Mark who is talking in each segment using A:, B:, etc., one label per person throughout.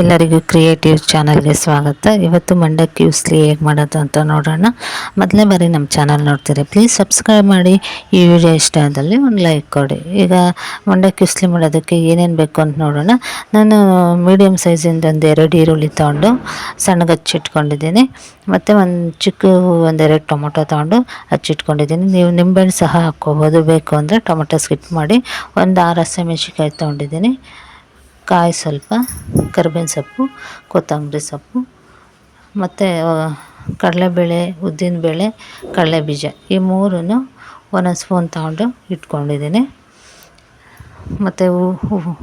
A: ಎಲ್ಲರಿಗೂ ಕ್ರಿಯೇಟಿವ್ ಚಾನಲ್ಗೆ ಸ್ವಾಗತ. ಇವತ್ತು ಮಂಡಕ್ಕಿ ಉಸ್ಲಿ ಹೇಗೆ ಮಾಡೋದು ಅಂತ ನೋಡೋಣ. ಮೊದಲೇ ಬಾರಿ ನಮ್ಮ ಚಾನಲ್ ನೋಡ್ತೀರಿ ಪ್ಲೀಸ್ ಸಬ್ಸ್ಕ್ರೈಬ್ ಮಾಡಿ. ಈ ವಿಡಿಯೋ ಇಷ್ಟ ಆದಲ್ಲಿ ಒಂದು ಲೈಕ್ ಕೊಡಿ. ಈಗ ಮಂಡಕ್ಕಿ ಉಸ್ಲಿ ಮಾಡೋದಕ್ಕೆ ಏನೇನು ಬೇಕು ಅಂತ ನೋಡೋಣ. ನಾನು ಮೀಡಿಯಮ್ ಸೈಜಿಂದ ಒಂದು ಎರಡು ಈರುಳ್ಳಿ ತೊಗೊಂಡು ಸಣ್ಣಗೆ ಹಚ್ಚಿಟ್ಕೊಂಡಿದ್ದೀನಿ ಮತ್ತು ಒಂದು ಚಿಕ್ಕ ಒಂದೆರಡು ಟೊಮೊಟೊ ತೊಗೊಂಡು ಹಚ್ಚಿಟ್ಕೊಂಡಿದ್ದೀನಿ ನೀವು ನಿಂಬೆಹಣ್ಣು ಸಹ ಹಾಕ್ಕೋಬೋದು. ಬೇಕು ಅಂದರೆ ಟೊಮೊಟೊ ಸ್ಕಿಪ್ ಮಾಡಿ. ಒಂದು ಆರು ಹಸಿಮೆಣ್ಸಿಕಾಯಿ ತೊಗೊಂಡಿದ್ದೀನಿ. ಕಾಯಿ ಸ್ವಲ್ಪ, ಕರ್ಬೇವಿನ ಸೊಪ್ಪು, ಕೊತ್ತಂಬರಿ ಸೊಪ್ಪು, ಮತ್ತು ಕಡಲೆಬೇಳೆ ಉದ್ದಿನಬೇಳೆ ಕಡಲೆಬೀಜ ಈ ಮೂರನ್ನು ಒಂದೊಂದು ಸ್ಪೂನ್ ತೊಗೊಂಡು ಇಟ್ಕೊಂಡಿದ್ದೀನಿ. ಮತ್ತು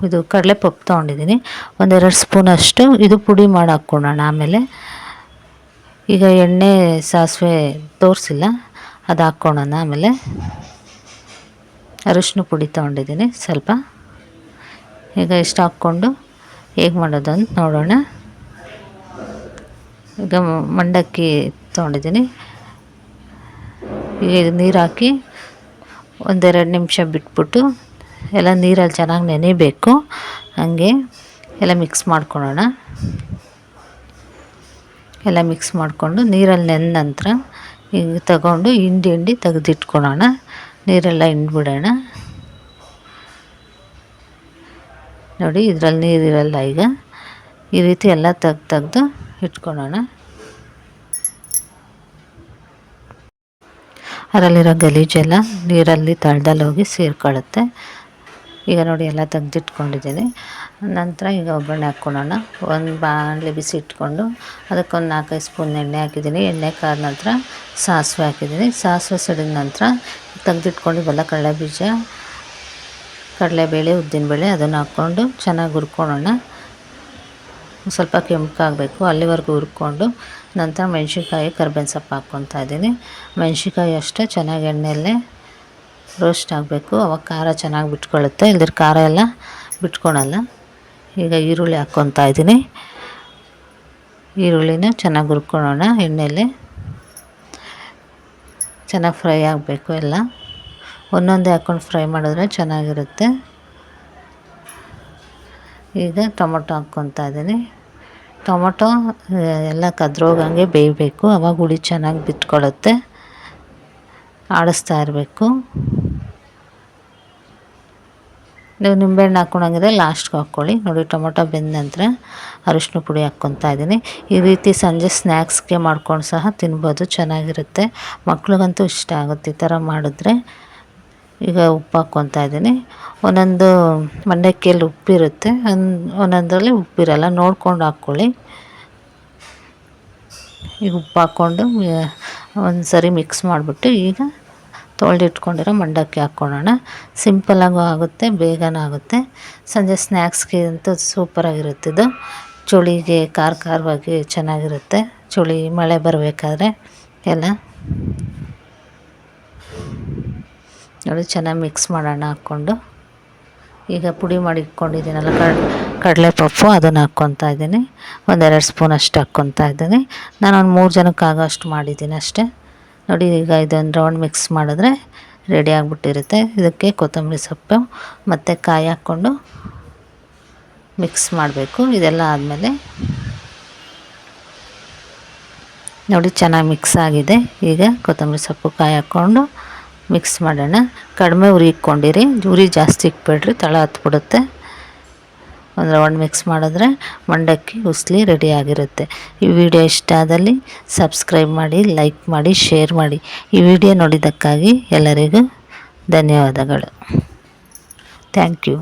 A: ಇದು ಕಡಲೆ ಪಪ್ಪು ತೊಗೊಂಡಿದ್ದೀನಿ. ಒಂದೆರಡು ಸ್ಪೂನಷ್ಟು ಇದು ಪುಡಿ ಮಾಡಿ ಹಾಕ್ಕೊಳ್ಳೋಣ ಆಮೇಲೆ. ಈಗ ಎಣ್ಣೆ ಸಾಸಿವೆ ತೋರಿಸಿಲ್ಲ, ಅದು ಹಾಕ್ಕೊಳ್ಳೋಣ ಆಮೇಲೆ. ಅರಿಶಿನ ಪುಡಿ ತೊಗೊಂಡಿದ್ದೀನಿ ಸ್ವಲ್ಪ. ಈಗ ಇಷ್ಟು ಹಾಕ್ಕೊಂಡು ಹೇಗೆ ಮಾಡೋದು ಅಂತ ನೋಡೋಣ. ಈಗ ಮಂಡಕ್ಕಿ ತೊಗೊಂಡಿದ್ದೀನಿ. ಈಗ ನೀರು ಹಾಕಿ ಒಂದೆರಡು ನಿಮಿಷ ಬಿಟ್ಬಿಟ್ಟು ಎಲ್ಲ ನೀರಲ್ಲಿ ಚೆನ್ನಾಗಿ ನೆನೆಬೇಕು. ಹಾಗೆ ಎಲ್ಲ ಮಿಕ್ಸ್ ಮಾಡ್ಕೊಳ್ಳೋಣ. ಎಲ್ಲ ಮಿಕ್ಸ್ ಮಾಡಿಕೊಂಡು ನೀರಲ್ಲಿ ನೆಂದ ನಂತರ ಈಗ ತಗೊಂಡು ಹಿಂಡಿ ಹಿಂಡಿ ತೆಗೆದಿಟ್ಕೊಳ್ಳೋಣ. ನೀರೆಲ್ಲ ಹಿಂಡ್ಬಿಡೋಣ. ನೋಡಿ, ಇದರಲ್ಲಿ ನೀರಿರಲ್ಲ ಈಗ. ಈ ರೀತಿ ಎಲ್ಲ ತೆಗ್ದು ತೆಗೆದು ಇಟ್ಕೊಳ್ಳೋಣ ಅದರಲ್ಲಿರೋ ಗಲೀಜೆಲ್ಲ ನೀರಲ್ಲಿ ತಳ್ದಲ್ಲಿ ಹೋಗಿ ಸೇರ್ಕೊಳ್ಳುತ್ತೆ. ಈಗ ನೋಡಿ, ಎಲ್ಲ ತೆಗ್ದಿಟ್ಕೊಂಡಿದ್ದೀನಿ. ನಂತರ ಈಗ ಒಗ್ಗರಣೆ ಹಾಕ್ಕೊಳ್ಳೋಣ ಒಂದು ಬಾಣಲೆ ಬಿಸಿ ಇಟ್ಕೊಂಡು ಅದಕ್ಕೊಂದು ನಾಲ್ಕೈದು ಸ್ಪೂನ್ ಎಣ್ಣೆ ಹಾಕಿದ್ದೀನಿ. ಎಣ್ಣೆ ಕಾದ ನಂತರ ಸಾಸಿವೆ ಹಾಕಿದ್ದೀನಿ. ಸಾಸಿವೆ ಸಿಡಿದ ನಂತರ ತೆಗ್ದಿಟ್ಕೊಂಡಿದ್ದೆಲ್ಲ ಕಡಲೆ ಬೀಜ ಕಡಲೆಬೇಳೆ, ಉದ್ದಿನಬೇಳೆ ಅದನ್ನು ಹಾಕ್ಕೊಂಡು ಚೆನ್ನಾಗಿ ಹುರ್ಕೊಳ್ಳೋಣ. ಸ್ವಲ್ಪ ಕೆಂಪಾಗಬೇಕು ಅಲ್ಲಿವರೆಗೂ ಹುರ್ಕೊಂಡು ನಂತರ ಮೆಣಸಿನ್ಕಾಯಿ, ಕರ್ಬೇವಿನ ಸೊಪ್ಪು ಹಾಕ್ಕೊತಾ ಇದ್ದೀನಿ. ಮೆಣಸಿನ್ಕಾಯಿ ಅಷ್ಟೇ, ಚೆನ್ನಾಗಿ ಎಣ್ಣೆಯಲ್ಲೇ ರೋಸ್ಟ್ ಆಗಬೇಕು. ಅವಾಗ ಖಾರ ಚೆನ್ನಾಗಿ ಬಿಟ್ಕೊಳ್ಳುತ್ತೆ. ಇಲ್ದಿರ ಖಾರ ಎಲ್ಲ ಬಿಟ್ಕೊಳಲ್ಲ. ಈಗ ಈರುಳ್ಳಿ ಹಾಕ್ಕೊತಾ ಇದ್ದೀನಿ. ಈರುಳ್ಳಿನ ಚೆನ್ನಾಗಿ ಹುರ್ಕೊಳ್ಳೋಣ. ಎಣ್ಣೆಯಲ್ಲಿ ಚೆನ್ನಾಗಿ ಫ್ರೈ ಆಗಬೇಕು ಎಲ್ಲ. ಒಂದೊಂದೇ ಹಾಕ್ಕೊಂಡು ಫ್ರೈ ಮಾಡಿದ್ರೆ ಚೆನ್ನಾಗಿರುತ್ತೆ. ಈಗ ಟೊಮೊಟೊ ಹಾಕ್ಕೊತಾ ಇದ್ದೀನಿ. ಟೊಮೊಟೊ ಎಲ್ಲ ಕದ್ರೋಗಂಗೆ ಬೇಯಬೇಕು. ಅವಾಗ ಹುಳಿ ಚೆನ್ನಾಗಿ ಬಿಟ್ಕೊಳ್ಳುತ್ತೆ ಆಡಿಸ್ತಾ ಇರಬೇಕು. ನೀವು ನಿಂಬೆಹಣ್ಣು ಹಾಕ್ಕೊಂಡಂಗಿದ್ರೆ ಲಾಸ್ಟ್ಗೆ ಹಾಕ್ಕೊಳ್ಳಿ. ನೋಡಿ, ಟೊಮೊಟೊ ಬೆಂದ ನಂತರ ಅರಿಶಿನ ಪುಡಿ ಹಾಕ್ಕೊತಾ ಇದ್ದೀನಿ. ಈ ರೀತಿ ಸಂಜೆ ಸ್ನ್ಯಾಕ್ಸ್ಗೆ ಮಾಡ್ಕೊಂಡು ಸಹ ತಿನ್ಬೋದು. ಚೆನ್ನಾಗಿರುತ್ತೆ. ಮಕ್ಳಿಗಂತೂ ಇಷ್ಟ ಆಗುತ್ತೆ ಈ ಥರ ಮಾಡಿದ್ರೆ. ಈಗ ಉಪ್ಪು ಹಾಕ್ಕೊತಾ ಇದ್ದೀನಿ. ಒಂದೊಂದು ಮಂಡಕ್ಕಿಯಲ್ಲಿ ಉಪ್ಪಿರುತ್ತೆ ಒಂದು ಒಂದೊಂದರಲ್ಲಿ ಉಪ್ಪಿರಲ್ಲ, ನೋಡ್ಕೊಂಡು ಹಾಕ್ಕೊಳ್ಳಿ. ಈಗ ಉಪ್ಪು ಹಾಕ್ಕೊಂಡು ಒಂದು ಸರಿ ಮಿಕ್ಸ್ ಮಾಡಿಬಿಟ್ಟು ಈಗ ತೊಳೆದಿಟ್ಕೊಂಡಿರೋ ಮಂಡಕ್ಕಿ ಹಾಕ್ಕೊಳ್ಳೋಣ. ಸಿಂಪಲಾಗೂ ಆಗುತ್ತೆ, ಬೇಗನೂ ಆಗುತ್ತೆ. ಸಂಜೆ ಸ್ನ್ಯಾಕ್ಸ್ಗೆ ಅಂತೂ ಸೂಪರಾಗಿರುತ್ತೆ ಇದು. ಚಳಿಗೆ ಖಾರ ಖಾರವಾಗಿ ಚೆನ್ನಾಗಿರುತ್ತೆ. ಚಳಿ ಮಳೆ ಬರಬೇಕಾದ್ರೆ, ಎಲ್ಲ. ನೋಡಿ ಚೆನ್ನಾಗಿ ಮಿಕ್ಸ್ ಮಾಡೋಣ ಹಾಕ್ಕೊಂಡು. ಈಗ ಪುಡಿ ಮಾಡಿ ಇಟ್ಕೊಂಡಿದ್ದೀನಲ್ಲ ಕಡಲೆ ಪಪ್ಪು ಅದನ್ನು ಹಾಕ್ಕೊತಾ ಇದ್ದೀನಿ. ಒಂದೆರಡು ಸ್ಪೂನ್ ಅಷ್ಟು ಹಾಕ್ಕೊತಾ ಇದ್ದೀನಿ. ನಾನು ಒಂದು ಮೂರು ಜನಕ್ಕೆ ಆಗೋ ಅಷ್ಟು ಮಾಡಿದ್ದೀನಿ ಅಷ್ಟೇ. ನೋಡಿ, ಈಗ ಇದೊಂದು ರೌಂಡ್ ಮಿಕ್ಸ್ ಮಾಡಿದ್ರೆ ರೆಡಿ ಆಗಿಬಿಟ್ಟಿರುತ್ತೆ. ಇದಕ್ಕೆ ಕೊತ್ತಂಬರಿ ಸೊಪ್ಪು ಮತ್ತು ಕಾಯಿ ಹಾಕ್ಕೊಂಡು ಮಿಕ್ಸ್ ಮಾಡಬೇಕು. ಇದೆಲ್ಲ ಆದಮೇಲೆ ನೋಡಿ, ಚೆನ್ನಾಗಿ ಮಿಕ್ಸ್ ಆಗಿದೆ. ಈಗ ಕೊತ್ತಂಬರಿ ಸೊಪ್ಪು ಕಾಯಿ ಹಾಕ್ಕೊಂಡು ಮಿಕ್ಸ್ ಮಾಡೋಣ. ಕಡಿಮೆ ಉರಿ ಇಕ್ಕೊಂಡಿರಿ ಉರಿ ಜಾಸ್ತಿ ಇಕ್ಬೇಡ್ರಿ ತಳ ಹತ್ಬಿಡುತ್ತೆ. ಒಂದು ರೌಂಡ್ ಮಿಕ್ಸ್ ಮಾಡಿದ್ರೆ ಮಂಡಕ್ಕಿ, ಉಸ್ಲಿ ರೆಡಿ ಆಗಿರುತ್ತೆ. ಈ ವಿಡಿಯೋ ಇಷ್ಟ ಆದಲ್ಲಿ ಸಬ್ಸ್ಕ್ರೈಬ್ ಮಾಡಿ, ಲೈಕ್ ಮಾಡಿ, ಶೇರ್ ಮಾಡಿ. ಈ ವಿಡಿಯೋ ನೋಡಿದ್ದಕ್ಕಾಗಿ ಎಲ್ಲರಿಗೂ ಧನ್ಯವಾದಗಳು. Thank you.